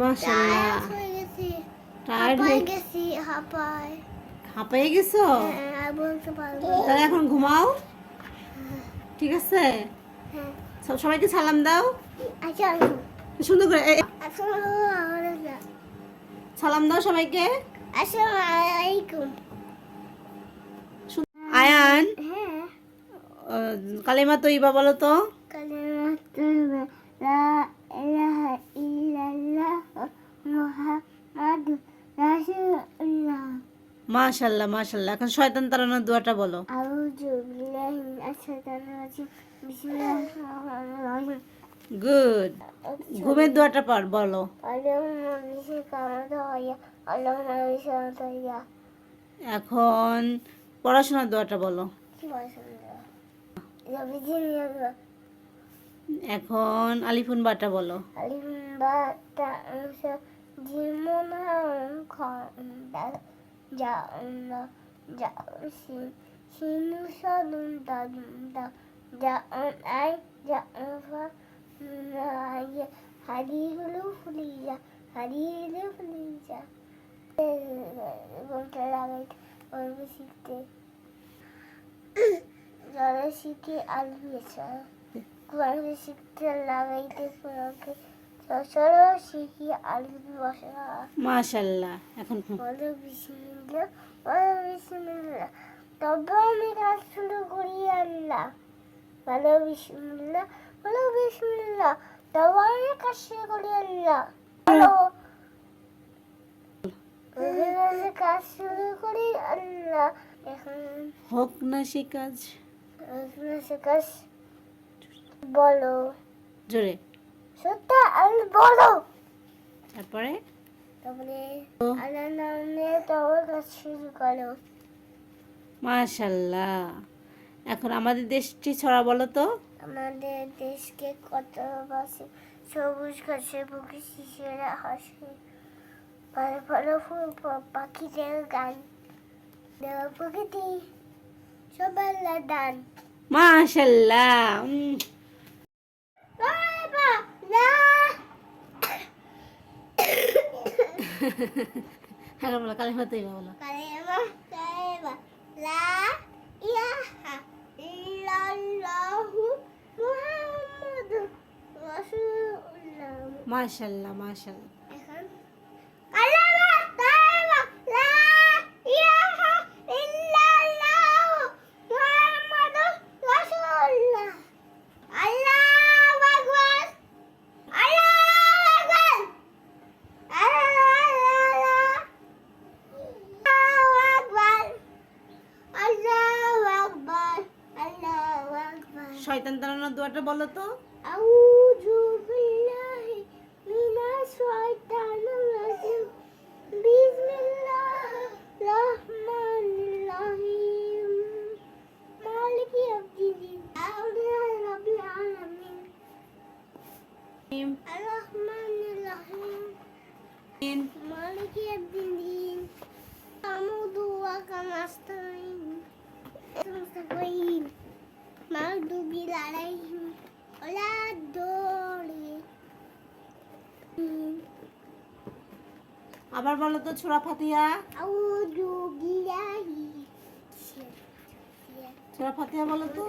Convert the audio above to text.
মাশাল্লাহ টায়ার্ড হয়ে গেছি। হাঁপায় হয়ে হাঁপায়। গেছো। তাহলে এখন ঘুমাও। ঠিক আছে? হ্যাঁ। সব সবাইকে সালাম দাও। আচ্ছা সুন্দর করে সালাম দাও সবাইকে। আয়ান। হ্যাঁ। কালিমা তৈবা বলো তো। কালিমাতুল লা ইলাহা ইল্লাল্লাহ মুহাম্মাদুর রাসূলুল্লাহ মাশাল্লাহ মাশাল্লাহ। এখন শয়তান তাড়ানোর দোয়াটা বলো। আউযু বিল্লাহি মিনাশ শাইতানির রাজিম বিসমিল্লাহির রহমানির রহিম গুড ঘুমের দোয়াটা পার বলো। আল্লাহুম্মা বিসমিকা বলো আলিম্বা তাংসা জিমুনা খন্দা জাউনা জাউসি সিনু সাদুন দাদুন্দা জাউন আই জাউফা নাইয়া হারিহুলু ফুলিয়া ফুলিয়া বলতে লাগাইতে যারা শিখে আলবিয়েছে কোরআনে শিখতে লাগাইতে বসা মাশাল্লাহ এখন তবে আমি কাজ শুরু করি আল্লাহ। বলো বিসমিল্লাহ বলো বিসমিল্লাহ তবে আমি কাজ শুরু করি আল্লাহ। বলো আমি কাজ শুরু করি আল্লাহ। এখন হোক না সে কাজ। এখন সে কাজ বলো। জোরে। সত্যি আমি বলো তারপরে? তারপরে। আল্লাহ নামে তোমার কাজ শুরু করো। মাশাল্লাহ। এখন আমাদের দেশটি ছড়া বলো তো। আমাদের দেশকে কত বাসে সবুজ ঘাসে বুকে শিশুরা হাসে। ভালো ভালো ফুল পাখিদের গান। দেওয়া প্রকৃতি সব আল্লাহ দান মাশাল্লাহ এখন বলো কালিমা তৈবা বলো কালেমা কালেমা লা ইলাহা ইল্লাল্লাহু মুহাম্মাদুর রাসূলুল্লাহ মাশাল্লাহ মাশাল্লাহ শয়তান তাড়ানোর দোয়াটা বলো তো? আউযু عليهم ولا الضالين আবার বলো তো ছোড়া ফাতিয়া أعوذ بالله ছোড়া ফাতিয়া বলো তো